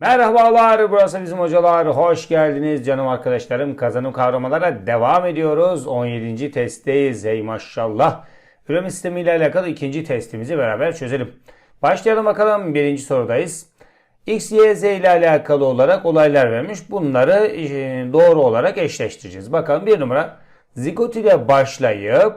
Merhabalar, burası bizim hocalar. Hoş geldiniz canım arkadaşlarım. Kazanım kavramalara devam ediyoruz. 17. testteyiz. Ey maşallah. Üreme sistemi ile alakalı ikinci testimizi beraber çözelim. Başlayalım bakalım. Birinci sorudayız. X, Y, Z ile alakalı olarak olaylar vermiş. Bunları e, doğru olarak eşleştireceğiz. Bakalım bir numara. Zigot ile başlayıp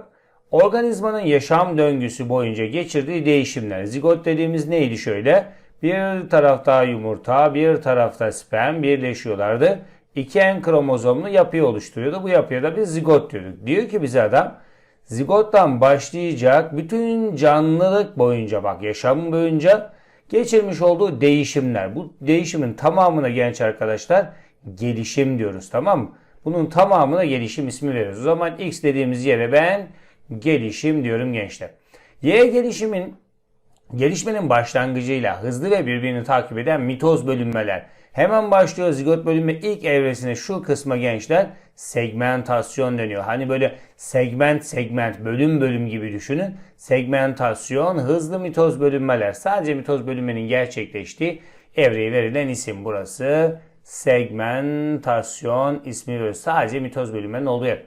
organizmanın yaşam döngüsü boyunca geçirdiği değişimler. Zigot dediğimiz neydi şöyle? Bir tarafta yumurta, bir tarafta sperm birleşiyorlardı. İki en kromozomlu yapıyı oluşturuyordu. Bu yapıya da biz zigot diyorduk. Diyor ki bize adam zigottan başlayacak bütün canlılık boyunca bak yaşam boyunca geçirmiş olduğu değişimler. Bu değişimin tamamına genç arkadaşlar gelişim diyoruz tamam mı? Bunun tamamına gelişim ismi veriyoruz. O zaman X dediğimiz yere ben gelişim diyorum gençler. Y gelişimin Gelişmenin başlangıcıyla hızlı ve birbirini takip eden mitoz bölünmeler. Hemen başlıyor zigot bölünme ilk evresine şu kısma gençler segmentasyon deniyor. Hani böyle segment segment bölüm bölüm gibi düşünün. Segmentasyon hızlı mitoz bölünmeler. Sadece mitoz bölünmenin gerçekleştiği evreye verilen isim burası. Segmentasyon ismi veriyor. Sadece mitoz bölünmenin olduğu yer.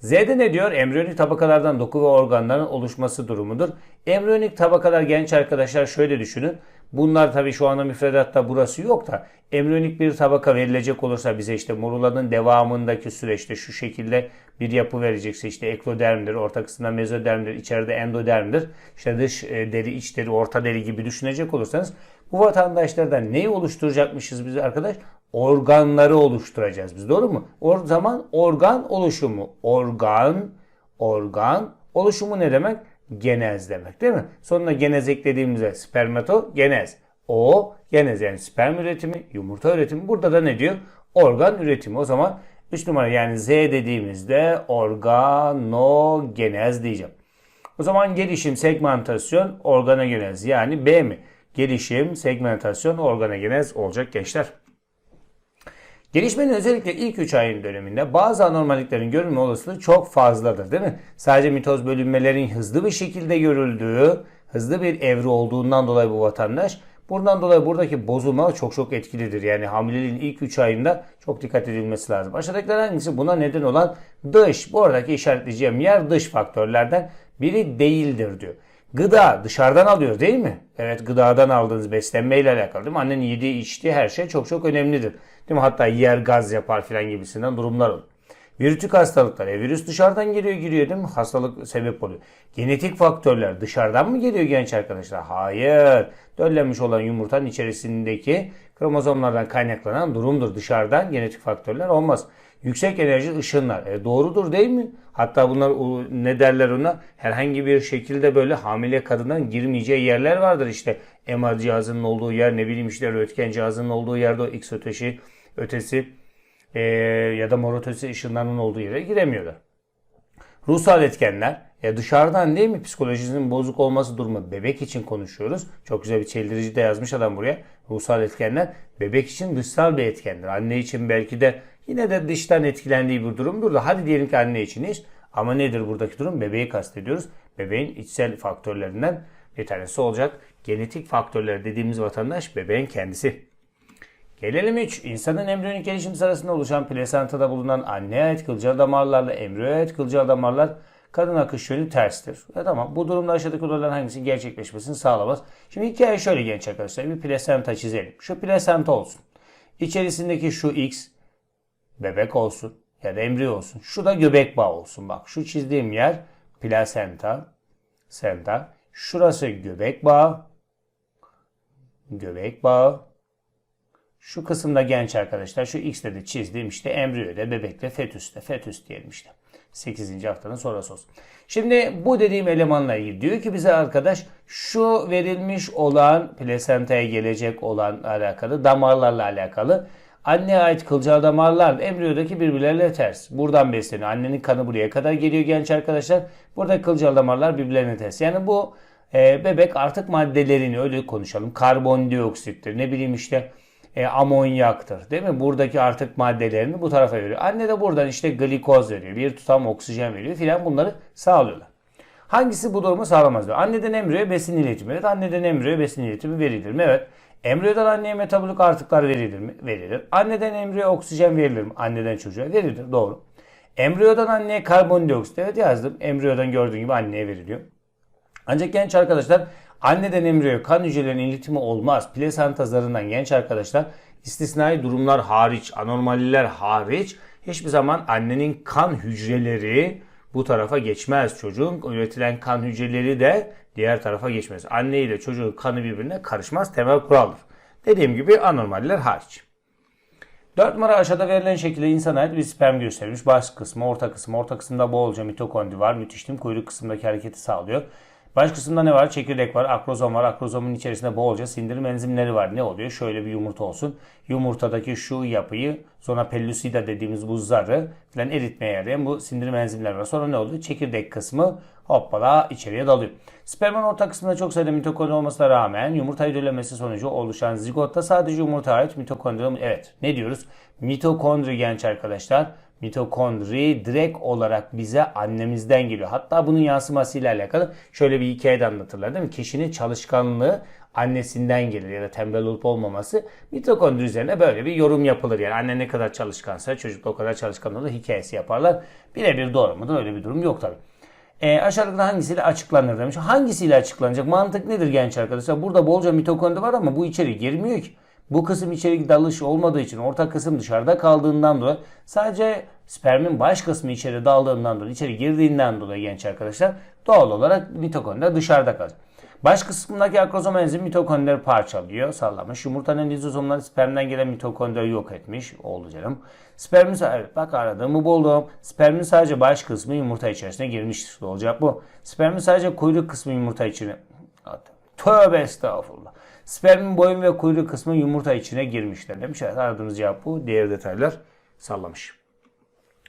Z'de ne diyor? Embriyonik tabakalardan doku ve organların oluşması durumudur. Embriyonik tabakalar genç arkadaşlar şöyle düşünün. Bunlar tabii şu anda müfredatta burası yok da embriyonik bir tabaka verilecek olursa bize işte morulanın devamındaki süreçte şu şekilde bir yapı verecekse işte ektodermdir, orta kısmında mezodermdir, içeride endodermdir. İşte dış e, deri, iç deri, orta deri gibi düşünecek olursanız bu vatandaşlardan neyi oluşturacakmışız biz arkadaş? Organları oluşturacağız biz doğru mu? O zaman organ oluşumu. Organ, organ oluşumu ne demek? Genez demek değil mi? Sonuna genez eklediğimizde spermatogenez. O genez yani sperm üretimi, yumurta üretimi. Burada da ne diyor? Organ üretimi. O zaman 3 numara yani Z dediğimizde organogenez diyeceğim. O zaman gelişim, segmentasyon, organogenez yani B mi? Gelişim, segmentasyon, organogenez olacak gençler. Gelişmenin özellikle ilk 3 ayın döneminde bazı anormalliklerin görülme olasılığı çok fazladır değil mi? Sadece mitoz bölünmelerin hızlı bir şekilde görüldüğü, hızlı bir evre olduğundan dolayı bu vatandaş Buradan dolayı buradaki bozulma çok çok etkilidir. Yani hamileliğin ilk 3 ayında çok dikkat edilmesi lazım. Aşağıdakiler hangisi buna neden olan dış, bu aradaki işaretleyeceğim yer dış faktörlerden biri değildir diyor. Gıda dışarıdan alıyoruz değil mi? Evet gıdadan aldığınız beslenmeyle alakalı değil mi? Annenin yediği içtiği her şey çok çok önemlidir. Değil mi? Hatta yer gaz yapar filan gibisinden durumlar olur. Virütük hastalıklar. E, virüs dışarıdan geliyor giriyor değil mi? Hastalık sebep oluyor. Genetik faktörler dışarıdan mı geliyor genç arkadaşlar? Hayır. Döllenmiş olan yumurtanın içerisindeki kromozomlardan kaynaklanan durumdur. Dışarıdan genetik faktörler olmaz. Yüksek enerji ışınlar. E, doğrudur değil mi? Hatta bunlar ne derler ona? Herhangi bir şekilde böyle hamile kadından girmeyeceği yerler vardır. İşte MR cihazının olduğu yer ne bileyim işte röntgen cihazının olduğu yerde o X ötesi, ötesi e, ya da mor ötesi ışınlarının olduğu yere giremiyorlar. Ruhsal etkenler ya dışarıdan değil mi psikolojisinin bozuk olması durumu bebek için konuşuyoruz. Çok güzel bir çeldirici de yazmış adam buraya. Ruhsal etkenler bebek için dışsal bir etkendir. Anne için belki de yine de dıştan etkilendiği bir durumdur da hadi diyelim ki anne için hiç. Ama nedir buradaki durum? Bebeği kastediyoruz. Bebeğin içsel faktörlerinden bir tanesi olacak. Genetik faktörler dediğimiz vatandaş bebeğin kendisi. Gelelim 3. İnsanın embriyonik gelişim sırasında oluşan plasentada bulunan anneye ait kılcal damarlarla embriyoya ait kılcal damarlar kadın akış yönü terstir. E tamam bu durumda aşağıdaki olayların hangisinin gerçekleşmesini sağlamaz. Şimdi hikaye şöyle genç arkadaşlar. Bir plasenta çizelim. Şu plasenta olsun. İçerisindeki şu X bebek olsun ya da embriyo olsun. Şu da göbek bağı olsun. Bak şu çizdiğim yer plasenta, senta. Şurası göbek bağı, göbek bağı. Şu kısımda genç arkadaşlar. Şu X'de de çizdiğim işte embriyoda, bebekte, fetüste. Fetüs diyelim işte. 8. haftanın sonrası olsun. Şimdi bu dediğim elemanla ilgili diyor ki bize arkadaş şu verilmiş olan plasentaya gelecek olan alakalı damarlarla alakalı anneye ait kılcal damarlar embriyodaki birbirleriyle ters. Buradan besleniyor. Annenin kanı buraya kadar geliyor genç arkadaşlar. Burada kılcal damarlar birbirlerine ters. Yani bu e, bebek artık maddelerini öyle konuşalım. Karbondioksittir. Ne bileyim işte e, amonyaktır. Değil mi? Buradaki artık maddelerini bu tarafa veriyor. Anne de buradan işte glikoz veriyor. Bir tutam oksijen veriyor filan bunları sağlıyorlar. Hangisi bu durumu sağlamaz diyor. Anneden embriyoya besin iletimi. Evet anneden embriyoya besin iletimi verilir mi? Evet. Embriyodan anneye metabolik artıklar verilir mi? Verilir. Anneden embriyoya oksijen verilir mi? Anneden çocuğa verilir. Doğru. Embriyodan anneye karbondioksit evet yazdım. Embriyodan gördüğün gibi anneye veriliyor. Ancak genç arkadaşlar anneden embriyoya kan hücrelerinin iletimi olmaz. Plasenta zarından genç arkadaşlar istisnai durumlar hariç, anormaliler hariç hiçbir zaman annenin kan hücreleri bu tarafa geçmez. Çocuğun üretilen kan hücreleri de diğer tarafa geçmez. Anne ile çocuğun kanı birbirine karışmaz. Temel kuraldır. Dediğim gibi anormaller hariç. 4 numara aşağıda verilen şekilde insana ait bir sperm gösterilmiş. Baş kısmı, orta kısmı. Orta kısımda bolca mitokondri var. Müthiştim. Kuyruk kısmındaki hareketi sağlıyor. Baş kısımda ne var? Çekirdek var, akrozom var. Akrozomun içerisinde bolca sindirim enzimleri var. Ne oluyor? Şöyle bir yumurta olsun. Yumurtadaki şu yapıyı zona pellucida dediğimiz bu zarı falan eritmeye yarayan bu sindirim enzimleri var. Sonra ne oluyor? Çekirdek kısmı hoppala içeriye dalıyor. Spermin orta kısmında çok sayıda mitokondri olmasına rağmen yumurta hidrolemesi sonucu oluşan zigotta sadece yumurta ait mitokondri. Evet ne diyoruz? Mitokondri genç arkadaşlar mitokondri direkt olarak bize annemizden geliyor. Hatta bunun yansımasıyla alakalı şöyle bir hikaye de anlatırlar değil mi? Kişinin çalışkanlığı annesinden gelir ya da tembel olup olmaması mitokondri üzerine böyle bir yorum yapılır. Yani anne ne kadar çalışkansa çocuk o kadar çalışkan olur hikayesi yaparlar. Birebir doğru mudur? Öyle bir durum yok tabii. E, aşağıdaki hangisiyle açıklanır demiş. Hangisiyle açıklanacak? Mantık nedir genç arkadaşlar? Burada bolca mitokondri var ama bu içeri girmiyor ki. Bu kısım içeri dalış olmadığı için orta kısım dışarıda kaldığından dolayı sadece spermin baş kısmı içeri daldığından dolayı içeri girdiğinden dolayı genç arkadaşlar doğal olarak mitokondriler dışarıda kalır. Baş kısmındaki akrozom enzim mitokondrileri parçalıyor, sallamış. Yumurtanın lizozomları spermden gelen mitokondrileri yok etmiş. Oldu canım. Spermin, evet bak aradığımı buldum. Spermin sadece baş kısmı yumurta içerisine girmiştir. Olacak bu. Spermin sadece kuyruk kısmı yumurta içine. Tövbe estağfurullah. Spermin boyun ve kuyruk kısmı yumurta içine girmişler demiş. Evet, aradığımız cevap bu. Diğer detaylar sallamış.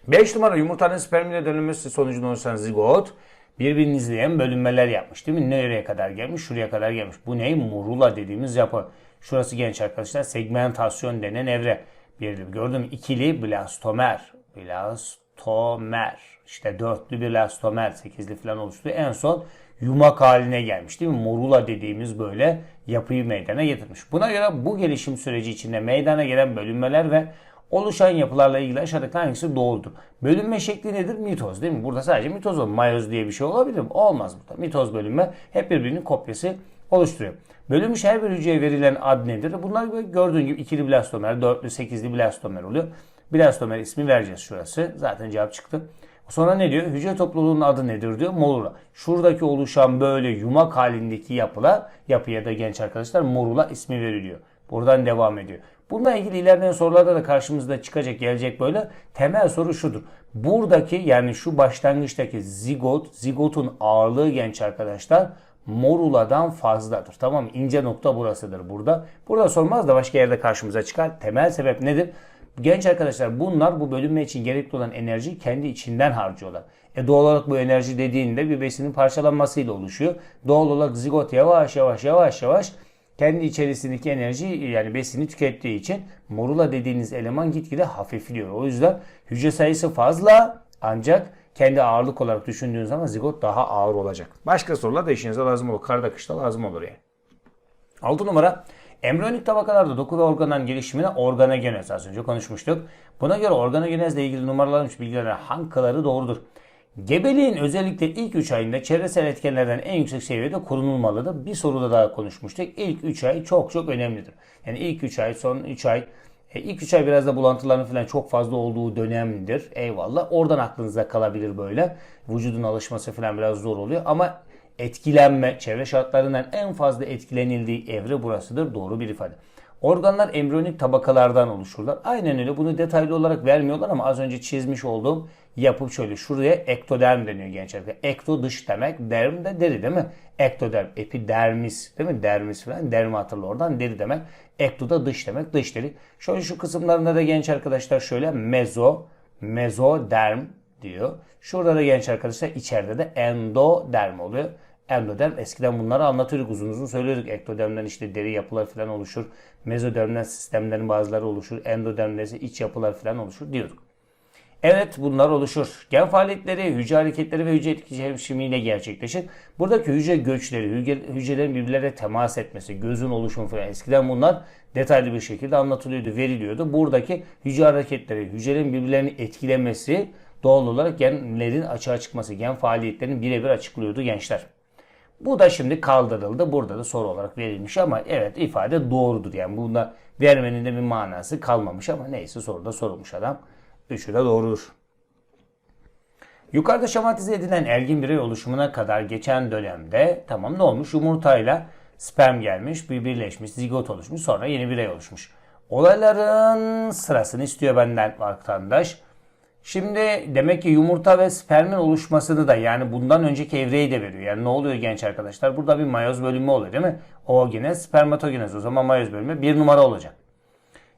5 numara yumurtanın spermine dönülmesi sonucunda oluşan zigot birbirini izleyen bölünmeler yapmış değil mi? Nereye kadar gelmiş? Şuraya kadar gelmiş. Bu ne? Morula dediğimiz yapı. Şurası genç arkadaşlar segmentasyon denen evre. Bir gördüm ikili blastomer. Blastomer. İşte dörtlü bir blastomer. Sekizli falan oluştu. En son yumak haline gelmiş değil mi? Morula dediğimiz böyle yapıyı meydana getirmiş. Buna göre bu gelişim süreci içinde meydana gelen bölünmeler ve oluşan yapılarla ilgili aşağıdaki hangisi doğrudur? Bölünme şekli nedir? Mitoz değil mi? Burada sadece mitoz var. Mayoz diye bir şey olabilir mi? Olmaz burada. Mitoz bölünme hep birbirinin kopyası oluşturuyor. Bölünmüş her bir hücreye verilen ad nedir? Bunlar gördüğün gibi ikili blastomer, dörtlü, sekizli blastomer oluyor. Blastomer ismi vereceğiz şurası. Zaten cevap çıktı. Sonra ne diyor? Hücre topluluğunun adı nedir diyor? Morula. Şuradaki oluşan böyle yumak halindeki yapılar, yapıya da genç arkadaşlar morula ismi veriliyor. Buradan devam ediyor. Bununla ilgili ilerleyen sorularda da karşımızda çıkacak, gelecek böyle. Temel soru şudur. Buradaki yani şu başlangıçtaki zigot, zigotun ağırlığı genç arkadaşlar moruladan fazladır. Tamam? İnce nokta burasıdır burada. Burada sormaz da başka yerde karşımıza çıkar. Temel sebep nedir? Genç arkadaşlar bunlar bu bölünme için gerekli olan enerjiyi kendi içinden harcıyorlar. E doğal olarak bu enerji dediğinde bir besinin parçalanmasıyla oluşuyor. Doğal olarak zigot yavaş yavaş yavaş yavaş kendi içerisindeki enerji yani besini tükettiği için morula dediğiniz eleman gitgide hafifliyor. O yüzden hücre sayısı fazla ancak kendi ağırlık olarak düşündüğünüz zaman zigot daha ağır olacak. Başka sorular da işinize lazım olur. Karda kışta lazım olur yani. 6 numara Embriyonik tabakalarda doku ve organların gelişimine organogenez az önce konuşmuştuk. Buna göre organogenezle ilgili numaralanmış bilgilerin hangileri doğrudur? Gebeliğin özellikle ilk 3 ayında çevresel etkenlerden en yüksek seviyede korunulmalıdır. Bir soruda daha konuşmuştuk. İlk 3 ay çok çok önemlidir. Yani ilk 3 ay, son 3 ay e, ilk 3 ay biraz da bulantıların falan çok fazla olduğu dönemdir. Eyvallah. Oradan aklınızda kalabilir böyle. Vücudun alışması falan biraz zor oluyor. Ama etkilenme, çevre şartlarından en fazla etkilenildiği evre burasıdır. Doğru bir ifade. Organlar embriyonik tabakalardan oluşurlar. Aynen öyle. Bunu detaylı olarak vermiyorlar ama az önce çizmiş olduğum yapıp şöyle. Şuraya ektoderm deniyor gençler. Ekto dış demek. Derm de deri değil mi? Ektoderm. Epidermis değil mi? Dermis falan. Dermi hatırla oradan. Deri demek. Ekto da dış demek. Dış deri. Şöyle şu kısımlarında da genç arkadaşlar şöyle mezo, mezoderm diyor. Şurada da genç arkadaşlar içeride de endoderm oluyor. Endoderm eskiden bunları anlatıyorduk uzun uzun söylüyorduk. Ektodermden işte deri yapılar falan oluşur. Mezodermden sistemlerin bazıları oluşur. Endodermden ise iç yapılar falan oluşur diyorduk. Evet bunlar oluşur. Gen faaliyetleri, hücre hareketleri ve hücre etkileşimiyle gerçekleşir. Buradaki hücre göçleri, hücre- hücrelerin birbirleriyle temas etmesi, gözün oluşumu falan eskiden bunlar detaylı bir şekilde anlatılıyordu, veriliyordu. Buradaki hücre hareketleri, hücrelerin birbirlerini etkilemesi doğal olarak genlerin açığa çıkması, gen faaliyetlerinin birebir açıklıyordu gençler. Bu da şimdi kaldırıldı. Burada da soru olarak verilmiş ama evet ifade doğrudur. Yani bunda vermenin de bir manası kalmamış ama neyse soruda sorulmuş adam. Üçü de doğrudur. Yukarıda şematize edilen ergin birey oluşumuna kadar geçen dönemde tamam ne olmuş? Yumurtayla sperm gelmiş, bir birleşmiş, zigot oluşmuş, sonra yeni birey oluşmuş. Olayların sırasını istiyor benden vatandaş. Şimdi demek ki yumurta ve spermin oluşmasını da yani bundan önceki evreyi de veriyor. Yani ne oluyor genç arkadaşlar? Burada bir mayoz bölümü oluyor değil mi? Oogenez, spermatogenez. O zaman mayoz bölümü bir numara olacak.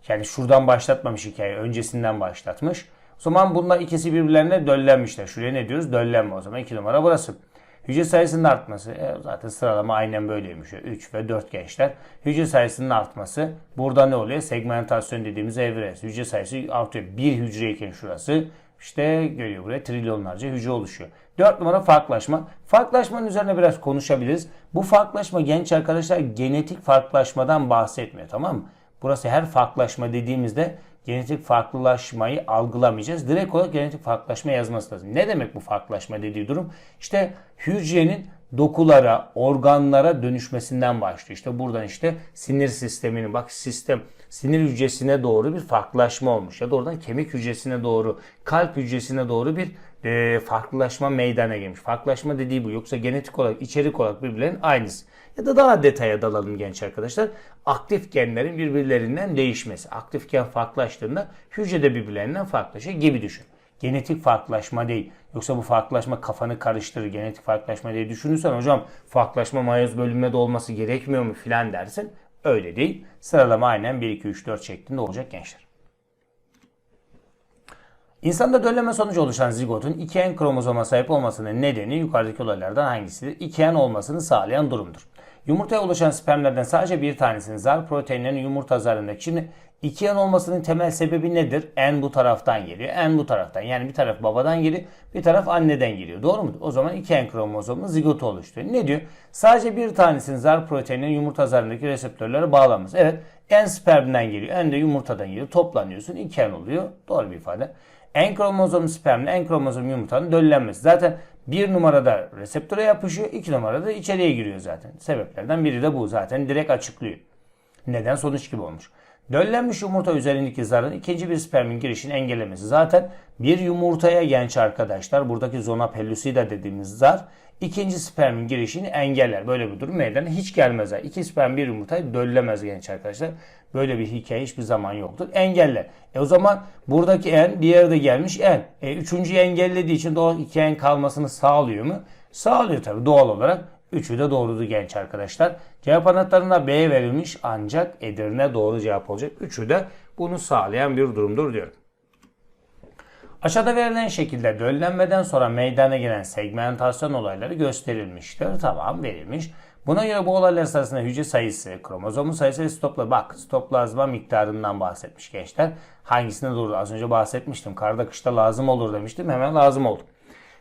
Yani şuradan başlatmamış hikaye. Öncesinden başlatmış. O zaman bunlar ikisi birbirlerine döllenmişler. Şuraya ne diyoruz? Döllenme o zaman. 2 numara burası. Hücre sayısının artması. E, zaten sıralama aynen böyleymiş. 3 ve 4 gençler. Hücre sayısının artması. Burada ne oluyor? Segmentasyon dediğimiz evre. Hücre sayısı artıyor. Bir hücreyken şurası. işte görüyor buraya trilyonlarca hücre oluşuyor. 4 numara farklılaşma. Farklılaşmanın üzerine biraz konuşabiliriz. Bu farklılaşma genç arkadaşlar genetik farklılaşmadan bahsetmiyor tamam mı? Burası her farklılaşma dediğimizde genetik farklılaşmayı algılamayacağız. Direkt olarak genetik farklılaşma yazması lazım. Ne demek bu farklılaşma dediği durum? İşte hücrenin dokulara, organlara dönüşmesinden başlıyor. İşte buradan işte sinir sisteminin bak sistem sinir hücresine doğru bir farklılaşma olmuş. Ya da oradan kemik hücresine doğru, kalp hücresine doğru bir e, farklılaşma meydana gelmiş. Farklılaşma dediği bu. Yoksa genetik olarak, içerik olarak birbirlerinin aynısı. Ya da daha detaya dalalım genç arkadaşlar. Aktif genlerin birbirlerinden değişmesi. Aktif gen farklılaştığında hücre de birbirlerinden farklılaşır gibi düşün. Genetik farklılaşma değil. Yoksa bu farklılaşma kafanı karıştırır. Genetik farklılaşma diye düşünürsen hocam farklılaşma mayoz bölünmede olması gerekmiyor mu filan dersin. Öyle değil. Sıralama aynen 1, 2, 3, 4 şeklinde olacak gençler. İnsanda dölleme sonucu oluşan zigotun 2N kromozoma sahip olmasının nedeni yukarıdaki olaylardan hangisidir? 2N olmasını sağlayan durumdur. Yumurtaya oluşan spermlerden sadece bir tanesinin zar proteinlerinin yumurta zarındaki. Şimdi 2N olmasının temel sebebi nedir? N bu taraftan geliyor. N bu taraftan. Yani bir taraf babadan geliyor, bir taraf anneden geliyor. Doğru mu? O zaman 2N kromozomlu zigotu oluşturuyor. Ne diyor? Sadece bir tanesinin zar proteininin yumurta zarındaki reseptörlere bağlanması. Evet. N spermden geliyor. N de yumurtadan geliyor. Toplanıyorsun. 2N oluyor. Doğru bir ifade. En kromozom spermle en kromozom yumurtanın döllenmesi. Zaten bir numarada reseptöre yapışıyor, iki numarada içeriye giriyor zaten. Sebeplerden biri de bu zaten direkt açıklıyor. Neden sonuç gibi olmuş. Döllenmiş yumurta üzerindeki zarın ikinci bir spermin girişini engellemesi. Zaten bir yumurtaya genç arkadaşlar buradaki zona pellucida dediğimiz zar ikinci spermin girişini engeller. Böyle bir durum meydana hiç gelmez. İki sperm bir yumurtayı döllemez genç arkadaşlar. Böyle bir hikaye hiçbir zaman yoktur. Engeller. E o zaman buradaki en diğeri de gelmiş en. E üçüncüyü engellediği için doğal iki en kalmasını sağlıyor mu? Sağlıyor tabi doğal olarak. Üçü de doğrudu genç arkadaşlar. Cevap anahtarında B verilmiş ancak Edirne doğru cevap olacak. Üçü de bunu sağlayan bir durumdur diyorum. Aşağıda verilen şekilde döllenmeden sonra meydana gelen segmentasyon olayları gösterilmiştir. Tamam verilmiş. Buna göre bu olaylar sırasında hücre sayısı, kromozomun sayısı ve stopla bak stoplazma miktarından bahsetmiş gençler. Hangisine doğru az önce bahsetmiştim. Karda kışta lazım olur demiştim. Hemen lazım oldu.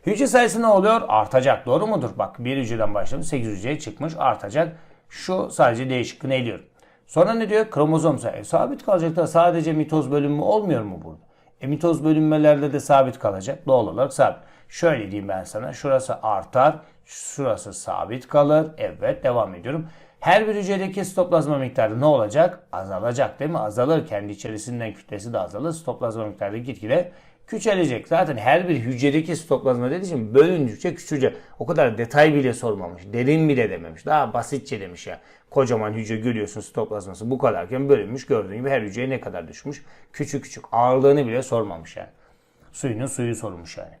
Hücre sayısı ne oluyor? Artacak. Doğru mudur? Bak bir hücreden başlamış 8 hücreye çıkmış artacak. Şu sadece değişikliğini eliyorum. Sonra ne diyor? Kromozom sayısı. sabit kalacak da sadece mitoz bölünme olmuyor mu burada? E, mitoz bölünmelerde de sabit kalacak. Doğal olarak sabit. Şöyle diyeyim ben sana. Şurası artar. Şurası sabit kalır. Evet devam ediyorum. Her bir hücredeki sitoplazma miktarı ne olacak? Azalacak değil mi? Azalır. Kendi içerisinden kütlesi de azalır. Sitoplazma miktarı gitgide küçülecek. Zaten her bir hücredeki sitoplazma dediği için bölündükçe küçülecek. O kadar detay bile sormamış. Derin bile dememiş. Daha basitçe demiş ya. Kocaman hücre görüyorsun sitoplazması bu kadarken bölünmüş. Gördüğün gibi her hücreye ne kadar düşmüş. Küçük küçük ağırlığını bile sormamış yani. Suyunun suyu sormuş yani.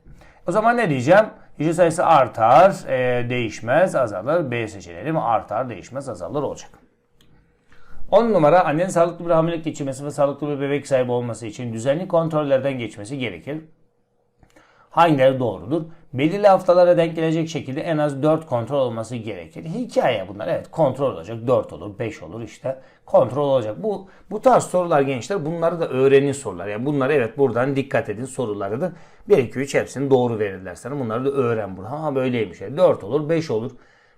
O zaman ne diyeceğim? Hücre sayısı artar, e, değişmez, azalır. B seçeneği? Artar, değişmez, azalır olacak. 10 numara annenin sağlıklı bir hamilelik geçirmesi ve sağlıklı bir bebek sahibi olması için düzenli kontrollerden geçmesi gerekir. Hangileri doğrudur? Belirli haftalara denk gelecek şekilde en az 4 kontrol olması gerekir. Hikaye bunlar. Evet kontrol olacak. 4 olur, 5 olur işte. Kontrol olacak. Bu bu tarz sorular gençler bunları da öğrenin sorular. Yani bunlar evet buradan dikkat edin soruları da 1 2 3 hepsini doğru verirler sana. Bunları da öğren burada. Ha böyleymiş. Yani 4 olur, 5 olur.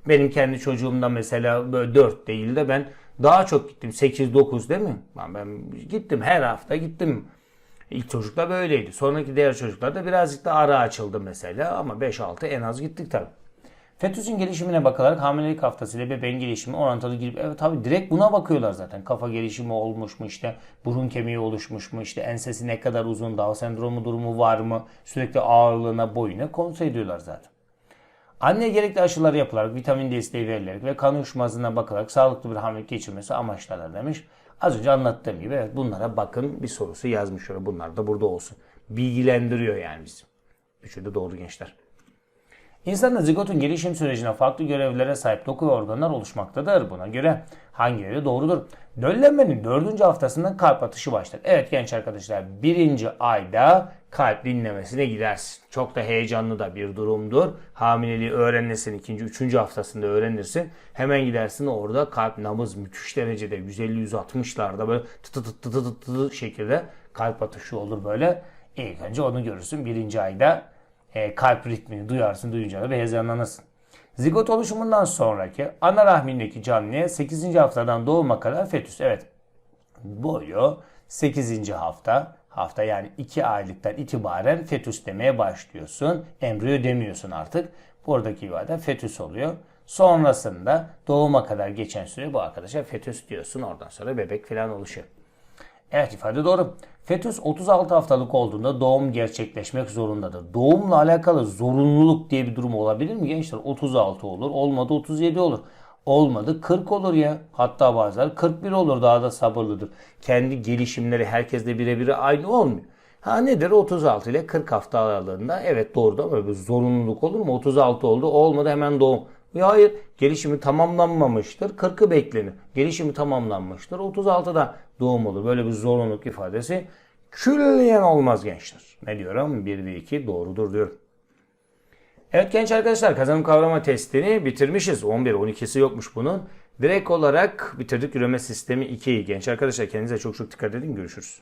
Benim kendi çocuğumda mesela böyle 4 değil de ben daha çok gittim. 8 9 değil mi? Ben, ben gittim her hafta gittim. İlk çocukta böyleydi. Sonraki diğer çocuklarda birazcık da ara açıldı mesela ama 5-6 en az gittik tabii. Fetüsün gelişimine bakılarak hamilelik haftası ile bebeğin gelişimi orantılı girip evet tabii direkt buna bakıyorlar zaten. Kafa gelişimi olmuş mu işte burun kemiği oluşmuş mu işte ensesi ne kadar uzun Down sendromu durumu var mı sürekli ağırlığına boyuna kontrol ediyorlar zaten. Anneye gerekli aşılar yapılarak vitamin desteği verilerek ve kan uyuşmazlığına bakılarak sağlıklı bir hamilelik geçirmesi amaçlarlar demiş. Az önce anlattığım gibi evet bunlara bakın bir sorusu yazmış şöyle bunlar da burada olsun. Bilgilendiriyor yani bizi. Üçü de doğru gençler. İnsanda zigotun gelişim sürecine farklı görevlere sahip doku ve organlar oluşmaktadır. Buna göre hangileri doğrudur? Döllenmenin dördüncü haftasında kalp atışı başlar. Evet genç arkadaşlar birinci ayda kalp dinlemesine gidersin. Çok da heyecanlı da bir durumdur. Hamileliği öğrenirsin ikinci, üçüncü haftasında öğrenirsin. Hemen gidersin orada kalp nabız müthiş derecede 150-160'larda böyle tı tı tı tı tı tı şekilde kalp atışı olur böyle. İlk önce onu görürsün birinci ayda e, kalp ritmini duyarsın duyunca da heyecanlanırsın. Zigot oluşumundan sonraki ana rahmindeki canlıya 8. haftadan doğuma kadar fetüs. Evet boyu 8. hafta hafta yani 2 aylıktan itibaren fetüs demeye başlıyorsun. Embriyo demiyorsun artık. Buradaki ifade fetüs oluyor. Sonrasında doğuma kadar geçen süre bu arkadaşa fetüs diyorsun. Oradan sonra bebek falan oluşuyor. Evet ifade doğru. Fetüs 36 haftalık olduğunda doğum gerçekleşmek zorundadır. Doğumla alakalı zorunluluk diye bir durum olabilir mi gençler? 36 olur, olmadı 37 olur. Olmadı 40 olur ya. Hatta bazıları 41 olur daha da sabırlıdır. Kendi gelişimleri herkesle birebir aynı olmuyor. Ha nedir 36 ile 40 hafta aralığında evet doğru da ama bir zorunluluk olur mu? 36 oldu olmadı hemen doğum. Ya hayır gelişimi tamamlanmamıştır. 40'ı beklenir. Gelişimi tamamlanmıştır. 36'da doğum olur. Böyle bir zorunluluk ifadesi külliyen olmaz gençler. Ne diyorum? 1 ve 2 doğrudur diyorum. Evet genç arkadaşlar kazanım kavrama testini bitirmişiz. 11 12'si yokmuş bunun. Direkt olarak bitirdik üreme sistemi 2'yi. Genç arkadaşlar kendinize çok çok dikkat edin. Görüşürüz.